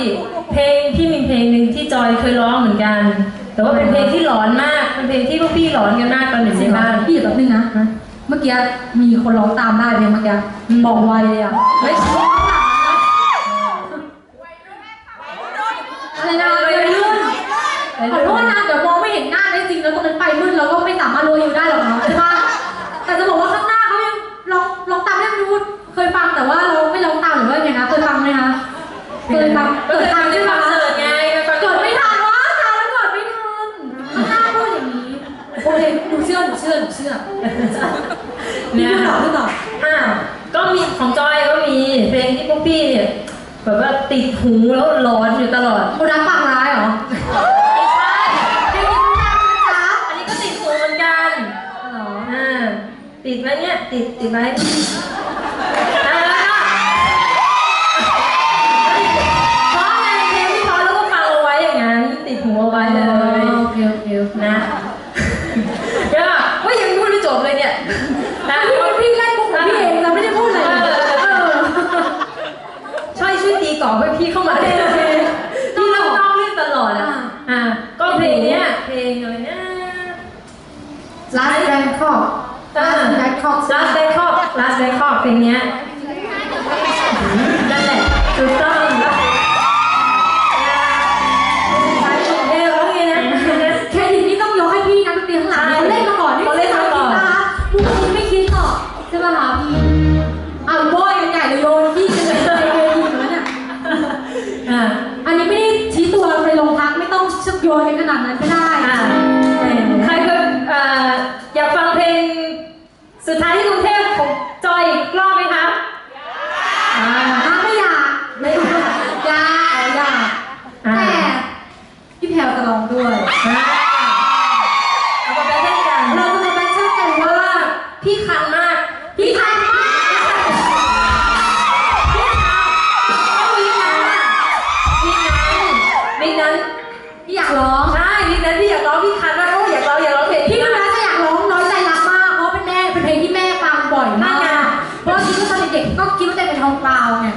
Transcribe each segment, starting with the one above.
พี่เพลงพี่มีเพลงหนึ่งที่จอยเคยร้องเหมือนกัน แต่ว่าเป็นเพลงที่หลอนมากเป็นเพลงที่พวกพี่หลอนกันมากตอนอยู่ในบ้านพี่อยู่แบบนึงนะเมื่อกี้มีคนร้องตามได้เลยเมื่อกี้บอกไวเลยอะ หรอกหรือเปล่าอ้าก็มีของจอยก็มีเพลงที่พวกพี่เนี่ยแบบว่าติดหูแล้วร้อนอยู่ตลอดโอดักฝังร้ายเหรอไม่ใช่เพลงนี้ดังนะจ๊ะอันนี้ก็ติดหูเหมือนกันอ๋ออ่าติดไหมเนี่ยติดติดไหม พี่เข้ามาเล่นพี่รับน้องเล่นตลอดอะอ่าก็เพลงเนี้ยเพลงอะไรนะ Last Bangkok Last Bangkok Last Bangkok Last Bangkok เพลงเนี้ยนั่นแหละถูกต้อง อันนี้ไม่ได้ชี้ตัวไปโรงพักไม่ต้องชักโยนในขนาดนั้นก็ได้ใครเคยเอ่ยากฟังเพลงสุดท้ายที่กรุงเทพของจอยอีรอบ บ่อยมากนะเพราะคิดว่าตอนเด็กๆก็คิดว่าตัวเป็นทองเกลาวไง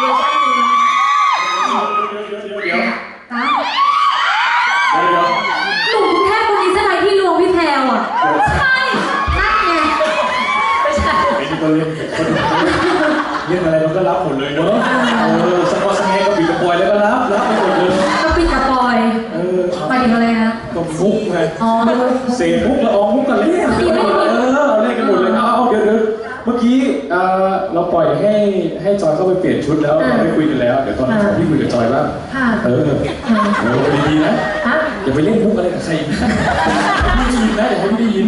เวอร์ชันหนึ่งเดี๋ยวเดี๋ยวเดี๋ยวเดี๋ยวฮะเดี๋ยวหนุ่มกรุงเทพคนนี้ใช่ไหมที่ลวงพี่แพรวอะใช่นั่นไงไม่ใช่ไอ้ที่ก็เล่นคนเล่นอะไรมันก็รับหมดเลยเนาะเออสปอร์ตสแงก็บีบกระปอยแล้วก็รับรับไปหมดเลยก็ปิดกระปอยเออหมายถึงอะไรนะก็มุกไงอ๋อเศษมุกละอองมุกกันเล่นเออ เดี๋ยวเมื่อกี้เอ่อเราปล่อยให้ให้จอยเข้าไปเปลี่ยนชุดแล้วเราได้คุยกันแล้ว เดี๋ยวตอนนี้ขอพี่คุยกับจอยบ้างค่ะเออเออดีๆนะ ฮะ อย่าไปเล่นมุกอะไรกับใครอีกนะไม่ได้ยินนะอย่าให้ไม่ได้ยิน